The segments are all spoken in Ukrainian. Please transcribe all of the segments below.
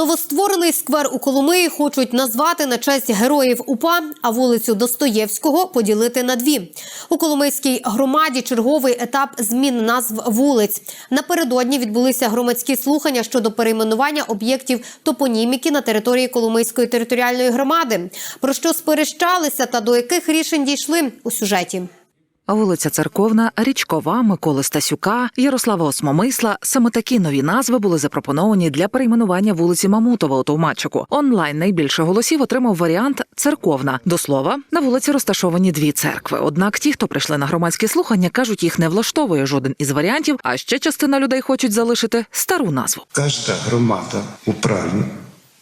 Новостворений сквер у Коломиї хочуть назвати на честь героїв УПА, а вулицю Достоєвського поділити на дві. У Коломийській громаді черговий етап змін назв вулиць. Напередодні відбулися громадські слухання щодо перейменування об'єктів топоніміки на території Коломийської територіальної громади. Про що сперещалися та до яких рішень дійшли у сюжеті. Вулиця Церковна, Річкова, Миколи Стасюка, Ярослава Осмомисла. Саме такі нові назви були запропоновані для перейменування вулиці Мамутова у Товмачику. Онлайн найбільше голосів отримав варіант Церковна. До слова, на вулиці розташовані дві церкви. Однак ті, хто прийшли на громадські слухання, кажуть, їх не влаштовує жоден із варіантів. А ще частина людей хочуть залишити стару назву. Кожна громада управі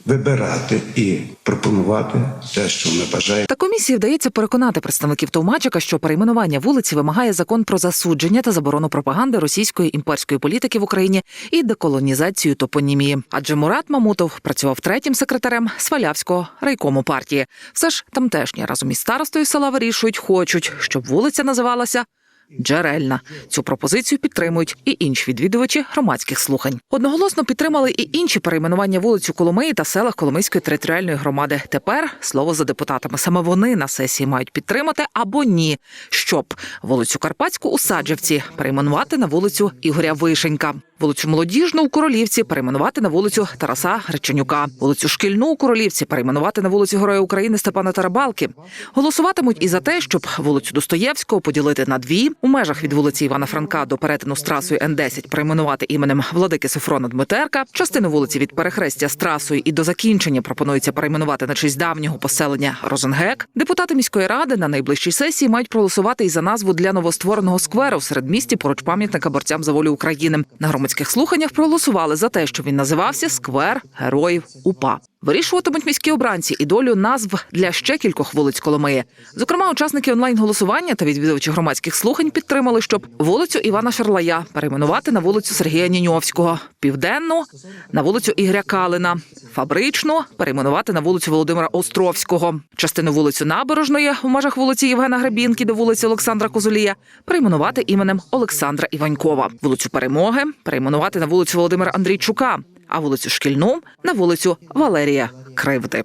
вибирати і пропонувати те, що ми бажаємо. Та комісії вдається переконати представників Товмачика, що перейменування вулиці вимагає закон про засудження та заборону пропаганди російської імперської політики в Україні і деколонізацію топонімії. Адже Мурат Мамутов працював третім секретарем Свалявського райкому партії. Все ж тамтешні разом із старостою села вирішують, хочуть, щоб вулиця називалася. Джерельна цю пропозицію підтримують і інші відвідувачі громадських слухань. Одноголосно підтримали і інші перейменування вулиць у Коломиї та селах Коломийської територіальної громади. Тепер слово за депутатами. Саме вони на сесії мають підтримати або ні, щоб вулицю Карпатську у Саджівці перейменувати на вулицю Ігоря Вишенька. Вулицю Молодіжну у Королівці перейменувати на вулицю Тараса Греченюка, вулицю Шкільну у Королівці перейменувати на вулицю Героя України Степана Тарабалки. Голосуватимуть і за те, щоб вулицю Достоєвського поділити на дві у межах від вулиці Івана Франка до перетину з трасою Н10 перейменувати іменем владики Софрона Дмитерка. Частину вулиці від перехрестя з трасою і до закінчення пропонується перейменувати на честь давнього поселення Розенгек. Депутати міської ради на найближчій сесії мають проголосувати і за назву для новоствореного скверу в середмісті поруч пам'ятника борцям за волю України. На громадських слуханнях проголосували за те, щоб він називався Сквер Героїв УПА. Вирішуватимуть міські обранці і долю назв для ще кількох вулиць Коломиї. Зокрема, учасники онлайн-голосування та відвідувачі громадських слухань підтримали, щоб вулицю Івана Шарлая перейменувати на вулицю Сергія Ніньовського, південну на вулицю Ігоря Калина, фабричну перейменувати на вулицю Володимира Островського, частину вулицю Набережної в межах вулиці Євгена Гребінки до вулиці Олександра Козулія перейменувати іменем Олександра Іванькова, вулицю Перемоги перейменувати на вулицю Володимира Андрійчука, а вулицю Шкільну на вулицю Валерія Кривди.